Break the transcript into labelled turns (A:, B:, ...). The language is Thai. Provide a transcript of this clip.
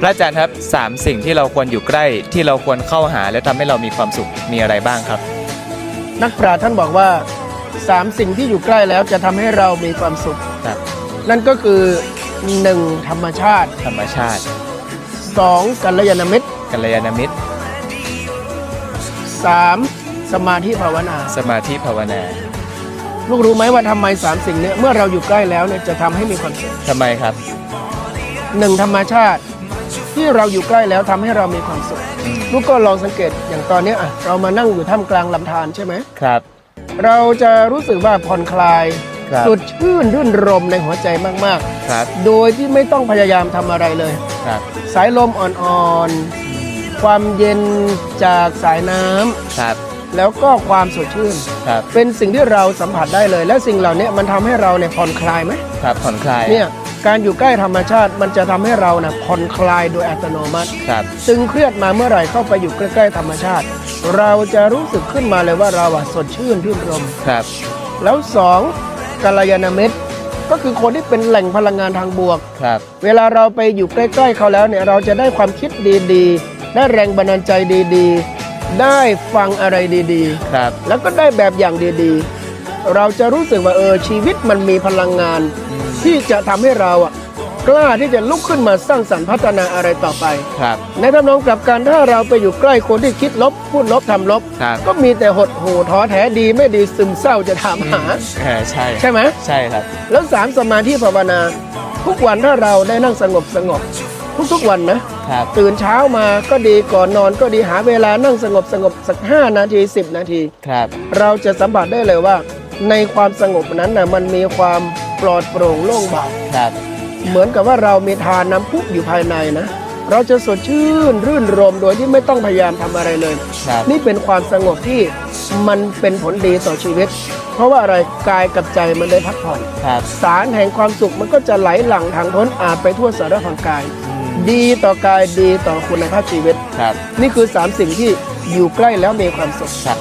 A: พระอาจารย์ครับสามสิ่งที่เราควรอยู่ใกล้ที่เราควรเข้าหาและทำให้เรามีความสุขมีอะไรบ้างครับ
B: นักปราชญ์ท่านบอกว่าสามสิ่งที่อยู่ใกล้แล้วจะทำให้เรามีความสุข
A: ครับ
B: นั่นก็คือหนึ่งธรรมชาติ
A: ธรรมชาติ
B: สองกัลยาณมิตร
A: กัลยาณมิตร
B: สามสมาธิภาวนา
A: สมาธิภาวนา
B: ลูกรู้ไหมว่าทำไมสามสิ่งเนี้เมื่อเราอยู่ใกล้แล้วเนี่ยจะทำให้มีความสุข
A: ทำไมครับ
B: หนึ่งธรรมชาติ ที่เราอยู่ใกล้แล้วทำให้เรามีความสุข
A: อืม
B: ลูกก็ลองสังเกตอย่างตอนเนี้ยอะเรามานั่งอยู่ท่ามกลางลำธารใช่ไหม
A: ครับ
B: เราจะรู้สึกว่าผ่อนคลาย
A: ครับ
B: สดชื่นรื่นรมในหัวใจมาก
A: ครับ
B: ๆโดยที่ไม่ต้องพยายามทำอะไรเลย
A: ครับ
B: สายลมอ่อนๆ ความเย็นจากสายน้ำ
A: ครับ
B: แล้วก็ความสดชื่น
A: ครับ
B: เป็นสิ่งที่เราสัมผัสได้เลย และสิ่งเหล่านี้มันทำให้เราเนี่ยผ่อนคลายไหม
A: ครับผ่อนคลาย
B: เนี่ย การอยู่ใกล้ธรรมชาติมันจะทำให้เรานะผ่อนคลายโดยอัตโนมัติ
A: ครับ
B: ตึงเครียดมาเมื่อไหร่เข้าไปอยู่ใกล้ๆธรรมชาติ เราจะรู้สึกขึ้นมาเลยว่าเราอะสดชื่นรื่นรม
A: ครับ
B: แล้วสองกัลยาณมิตรก็คือคนที่เป็นแหล่งพลังงานทางบวก
A: ครับ
B: เวลาเราไปอยู่ใกล้ ๆเขาแล้วเนี่ยเราจะได้ความคิดดีๆ ได้แรงบันดาลใจดีๆ ได้ฟังอะไรดี
A: ครับ
B: ๆแล้วก็ได้แบบอย่างดีๆ เราจะรู้สึกว่าเออชีวิตมันมีพลังงาน
A: อืม
B: ที่จะทำให้เราอะกล้าที่จะลุกขึ้นมาสร้างสรรค์พัฒนาอะไรต่อไป
A: ครับ
B: ในทำนองกลับกันถ้าเราไปอยู่ใกล้คนที่คิดลบ พูดลบทำลบ
A: ครับ
B: ก็มีแต่หดหูท้อแท้ดีไม่ดีซึมเศร้าจะถามหา
A: เออใช่
B: ใช่ไหม
A: ใช่ครับ
B: แล้วสามสมาธิภาวนา ทุกวันถ้าเราได้นั่งสงบสงบ ทุกๆวันนะ
A: ครับ
B: ตื่นเช้ามาก็ดีก่อนนอนก็ดีหาเวลานั่งสงบสงบสัก 5 นาที 10 นาที
A: ครับ
B: เราจะสัมผัสได้เลยว่า ในความสงบนั้นนะมันมีความปลอดโปร่งโล่งเบา
A: ครับ
B: เหมือนกับว่าเรามีทานน้ำพุอยู่ภายในนะ เราจะสดชื่นรื่นรมโดยที่ไม่ต้องพยายามทำอะไรเลย
A: ครับ
B: นี่เป็นความสงบที่มันเป็นผลดีต่อชีวิต เพราะว่าอะไรกายกับใจมันได้พักผ่อน
A: ครับ
B: สารแห่งความสุขมันก็จะไหลหลั่งทางท้นอาบไปทั่วสารพางกาย
A: อืม
B: ดีต่อกายดีต่อคุณภาพชีวิต
A: ครับ
B: นี่คือสามสิ่งที่อยู่ใกล้แล้วมีความสุข
A: ครับ